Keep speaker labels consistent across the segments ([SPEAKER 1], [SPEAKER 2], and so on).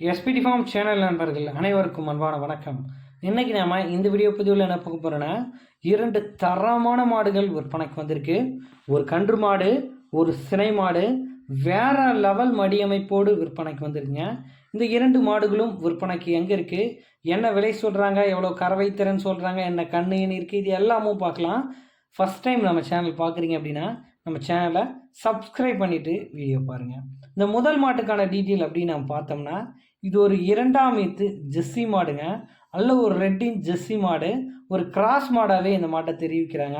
[SPEAKER 1] SPD form channel நண்பர்கள் அனைவருக்கும் அன்பான வணக்கம். இன்னைக்கு நாம் இந்த வீடியோ பதிவில் என்ன பார்க்க போகிறோன்னா இரண்டு தரமான மாடுகள் விற்பனைக்கு வந்திருக்கு. ஒரு கன்று மாடு ஒரு சினை மாடு வேற லெவல் மடியமைப்போடு விற்பனைக்கு வந்திருக்குங்க. இந்த இரண்டு மாடுகளும் விற்பனைக்கு எங்கே இருக்குது என்ன விலை சொல்கிறாங்க எவ்வளோ கறவை திறன் சொல்கிறாங்க என்ன கண்ணு இருக்குது இது எல்லாமும் பார்க்கலாம். ஃபஸ்ட் டைம் நம்ம சேனல் பார்க்குறீங்க அப்படின்னா நம்ம சேனலை சப்ஸ்கிரைப் பண்ணிவிட்டு வீடியோ பாருங்கள் இந்த முதல் மாட்டுக்கான டீட்டெயில் அப்படின்னு நம்ம பார்த்தோம்னா இது ஒரு இரண்டாம் ஈத்து ஜெஸ்ஸி மாடுங்க. நல்ல ஒரு ரெட்டின் ஜெஸ்ஸி மாடு. ஒரு கிராஸ் மாடாகவே இந்த மாட்டை தெரிவிக்கிறாங்க.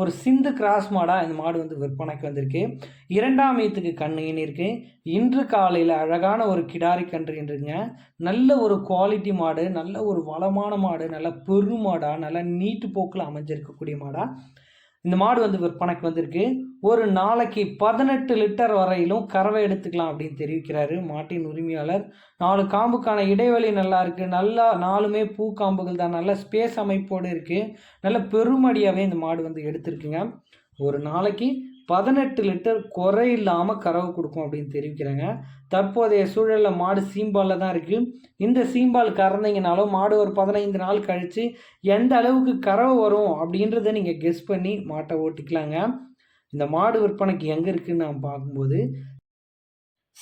[SPEAKER 1] ஒரு சிந்து கிராஸ் மாடாக இந்த மாடு வந்து விற்பனைக்கு வந்திருக்கு. இரண்டாம் ஈத்துக்கு கண்ணு இருக்கு. இன்று காலையில் அழகான ஒரு கிடாரி கன்றுன்றீங்க நல்ல ஒரு குவாலிட்டி மாடு. நல்ல ஒரு வளமான மாடு. நல்ல பெரு மாடாக நல்ல நீட்டு போக்கில் அமைஞ்சிருக்கக்கூடிய மாடாக இந்த மாடு வந்து விற்பனைக்கு வந்திருக்கு. ஒரு நாளைக்கு பதினெட்டு லிட்டர் வரையிலும் கறவை எடுத்துக்கலாம் அப்படின்னு தெரிவிக்கிறாரு மாட்டின் உரிமையாளர். நாலு காம்புக்கான இடைவெளி நல்லா இருக்குது நல்லா நாலுமே பூ காம்புகள் தான். நல்ல ஸ்பேஸ் அமைப்போடு இருக்குது நல்ல பெருமடியாகவே இந்த மாடு வந்து எடுத்திருக்குங்க. ஒரு நாளைக்கு பதினெட்டு லிட்டர் குறை இல்லாமல் கறவை கொடுக்கும் அப்படின்னு தெரிவிக்கிறாங்க. தற்போதைய சூழலில் மாடு சீம்பாலில் தான் இருக்குது இந்த சீம்பால் கறந்தீங்கனாலும் மாடு ஒரு பதினைந்து நாள் கழித்து எந்த அளவுக்கு கறவை வரும் அப்படின்றத நீங்கள் கெஸ் பண்ணி மாட்டை ஓட்டிக்கலாங்க. இந்த மாடு விற்பனைக்கு எங்கே இருக்குதுன்னு நாம் பார்க்கும்போது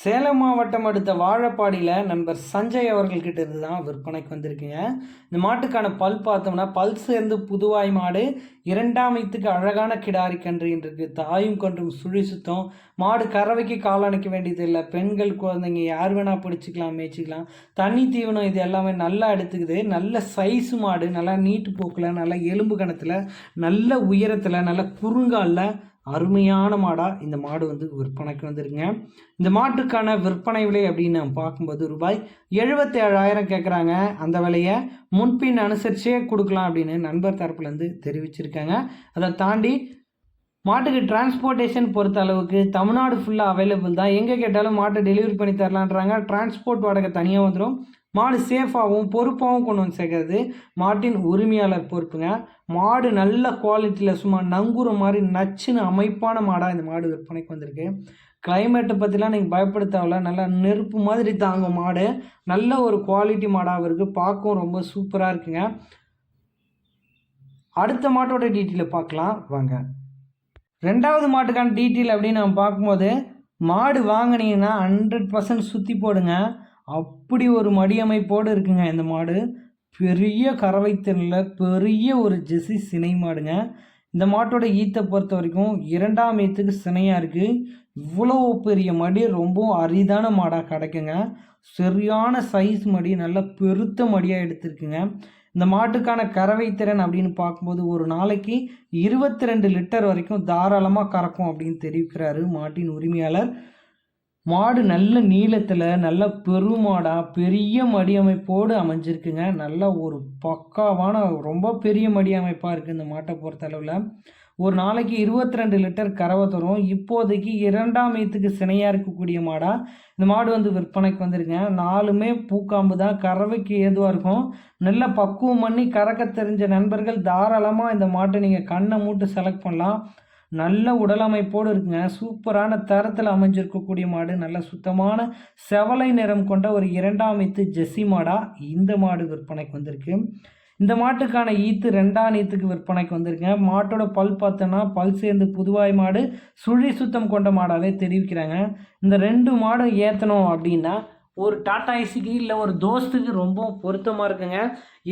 [SPEAKER 1] சேலம் மாவட்டம் அடுத்த வாழப்பாடியில் நண்பர் சஞ்சய் அவர்கள்கிட்ட இருந்து தான் விற்பனைக்கு வந்திருக்குங்க. இந்த மாட்டுக்கான பல் பார்த்தோம்னா பல் சேர்ந்து புதுவாய் மாடு இரண்டாம் இத்துக்கு அழகான கிடாரி கன்று இன்றைக்கு தாயும் கன்றும் சுழி சுத்தம். மாடு கறவைக்கு காலணைக்க வேண்டியது இல்லை. பெண்கள் குழந்தைங்க யார் வேணால் பிடிச்சிக்கலாம் மேய்ச்சிக்கலாம். தண்ணி தீவனம் இது எல்லாமே நல்லா எடுத்துக்குது. நல்ல சைஸ் மாடு நல்லா நீட்டு போக்கில் நல்லா எலும்பு கணத்தில் நல்ல உயரத்தில் நல்ல குறுங்காலில் அருமையான மாடாக இந்த மாடு வந்து விற்பனைக்கு வந்துருங்க இந்த மாட்டுக்கான விற்பனை விலை அப்படின்னு நம்ம பார்க்கும்போது ரூபாய் எழுபத்தி ஏழாயிரம் கேட்குறாங்க அந்த விலையை முன்பின் அனுசரிச்சே கொடுக்கலாம் அப்படின்னு நண்பர் தரப்புலேருந்து தெரிவிச்சிருக்காங்க. அதை தாண்டி மாட்டுக்கு டிரான்ஸ்போர்ட்டேஷன் பொறுத்த அளவுக்கு தமிழ்நாடு ஃபுல்லாக அவைலபிள் தான். எங்கே கேட்டாலும் மாட்டை டெலிவரி பண்ணி தரலான்றாங்க. டிரான்ஸ்போர்ட் வாடகை தனியாக வந்துடும் மாடு சேஃபாகவும் பொறுப்பாகவும் கொண்டு வந்து சேர்க்கறது மாட்டின் உரிமையாளர் பொறுப்புங்க. மாடு நல்ல குவாலிட்டியில் சும்மா நங்குற மாதிரி நச்சுன்னு அமைப்பான மாடாக இந்த மாடு விற்பனைக்கு வந்திருக்கு. கிளைமேட்டை பற்றிலாம் நீங்கள் பயப்பட தேவையில்ல நல்லா நெருப்பு மாதிரி தாங்கும் மாடு. நல்ல ஒரு குவாலிட்டி மாடாகவும் இருக்குது பார்க்கவும் ரொம்ப சூப்பராக இருக்குங்க. அடுத்த மாட்டோட டீட்டெயிலை பார்க்கலாம். வாங்க. ரெண்டாவது மாட்டுக்கான டீட்டெயில் அப்படின்னு நம்ம பார்க்கும்போது மாடு வாங்கினீங்கன்னா ஹண்ட்ரட் பர்சன்ட் சுற்றி போடுங்க. அப்படி ஒரு மடியமைப்போடு இருக்குங்க இந்த மாடு. பெரிய கறவைத்தனில் பெரிய ஒரு ஜெசி சினை மாடுங்க. இந்த மாட்டோட ஈத்தை பொறுத்த வரைக்கும் இரண்டாம் ஈத்துக்கு சினையாக இருக்குது இவ்வளோ பெரிய மடி ரொம்ப அரிதான மாடாக கிடைக்குங்க. சரியான சைஸ் மடி நல்ல பெருத்த மடியாக எடுத்திருக்குங்க. இந்த மாட்டுக்கான கறவை திறன் அப்படின்னு பார்க்கும்போது ஒரு நாளைக்கு இருபத்தி ரெண்டு லிட்டர் வரைக்கும் தாராளமாக கறக்கும் அப்படின்னு தெரிவிக்கிறாரு மாட்டின் உரிமையாளர். மாடு நல்ல நீளத்தில் நல்ல பெருமாடாக பெரிய மடி அமைப்போடு அமைஞ்சிருக்குங்க. நல்ல ஒரு பக்காவான ரொம்ப பெரிய மடி அமைப்பாக இருக்குது இந்த மாட்டை பொறுத்தளவில். ஒரு நாளைக்கு இருபத்தி ரெண்டு லிட்டர் கறவை தரும். இப்போதைக்கு இரண்டாம் ஈத்துக்கு சினையாக இருக்கக்கூடிய மாடாக இந்த மாடு வந்து விற்பனைக்கு வந்துருங்க. நாலுமே பூக்காம்பு தான். கறவைக்கு ஏதுவாக இருக்கும். நல்ல பக்குவம் பண்ணி கறக்க தெரிஞ்ச நண்பர்கள் தாராளமாக இந்த மாட்டை நீங்கள் கண்ணை மூட்டு செலக்ட் பண்ணலாம். நல்ல உடலமைப்போடு இருக்குங்க. சூப்பரான தரத்தில் அமைஞ்சிருக்கக்கூடிய மாடு. நல்ல சுத்தமான செவலை நிறம் கொண்ட ஒரு இரண்டாம் இத்து ஜெஸ்ஸி மாடாக இந்த மாடு விற்பனைக்கு வந்திருக்கு. இந்த மாட்டுக்கான ஈத்து ரெண்டாம் ஈத்துக்கு விற்பனைக்கு வந்திருக்குங்க. மாட்டோட பல் பார்த்தோன்னா பல் சேர்ந்து புதுவாய் மாடு சுழி சுத்தம் கொண்ட மாடாகவே தெரிவிக்கிறாங்க. இந்த ரெண்டு மாடும் ஏற்றணும் அப்படின்னா ஒரு டாட்டா ஐசிக்கு இல்லை ஒரு தோஸ்துக்கு ரொம்ப பொருத்தமாக இருக்குங்க.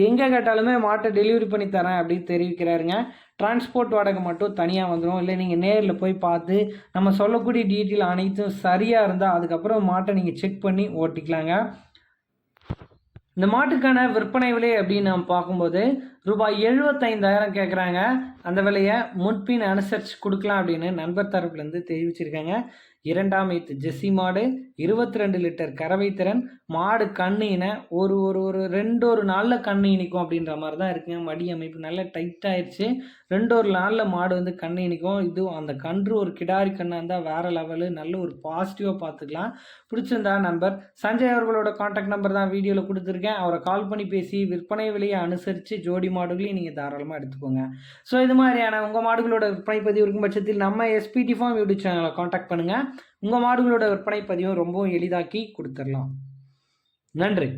[SPEAKER 1] எங்கே கேட்டாலுமே மாட்டை டெலிவரி பண்ணி தரேன் அப்படின்னு தெரிவிக்கிறாருங்க. டிரான்ஸ்போர்ட் வாடகை மட்டும் தனியாக வந்துடும் இல்லை நீங்கள் நேரில் போய் பார்த்து நம்ம சொல்லக்கூடிய டீட்டெயில் அனைத்தும் சரியாக இருந்தால் அதுக்கப்புறம் மாட்டை நீங்கள் செக் பண்ணி ஓட்டிக்கலாங்க. இந்த மாட்டுக்கான விற்பனை விலை அப்படின்னு நாம் பார்க்கும்போது ரூபாய் எழுபத்தைந்தாயிரம் கேட்குறாங்க அந்த விலையை முன்பின் அனுசரித்து கொடுக்கலாம் அப்படின்னு நண்பர் தரப்புலேருந்து தெரிவிச்சிருக்காங்க. இரண்டாம் ஈத்து ஜெஸ்ஸி மாடு இருபத்தி ரெண்டு லிட்டர் கறவை திறன் மாடு கண்ணு ஒரு ஒரு ஒரு ரெண்டு ஒரு நாளில் கண்ணு இனிக்கும் அப்படின்ற மாதிரி தான் இருக்குங்க. மடி அமைப்பு நல்லா டைட் ஆயிடுச்சு ரெண்டு ஒரு நாளில் மாடு வந்து கண்ணு இனிக்கும் இது அந்த கன்று ஒரு கிடாரி கண்ணாக இருந்தால் வேறு லெவலு நல்ல ஒரு பாசிட்டிவாக பார்த்துக்கலாம் பிடிச்சிருந்தா நண்பர் சஞ்சய் அவர்களோட காண்டாக்ட் நம்பர் தான் வீடியோவில் கொடுத்துருக்கேன். அவரை கால் பண்ணி பேசி விற்பனை விலையை அனுசரித்து ஜோடி மாடுகளையும் நீங்கள் தாராளமாக எடுத்துக்கோங்க. ஸோ இது மாதிரியான உங்கள் மாடுகளோட விற்பனை பதிவு இருக்கும் பட்சத்தில் நம்ம எஸ்பிடி ஃபார்ம் யூடியூப் சேனலை காண்டாக்ட் பண்ணுங்கள் உங்கள் மாடுகளோட விற்பனை பதிவும் ரொம்பவும் எளிதாக்கி கொடுத்துடலாம் நன்றி.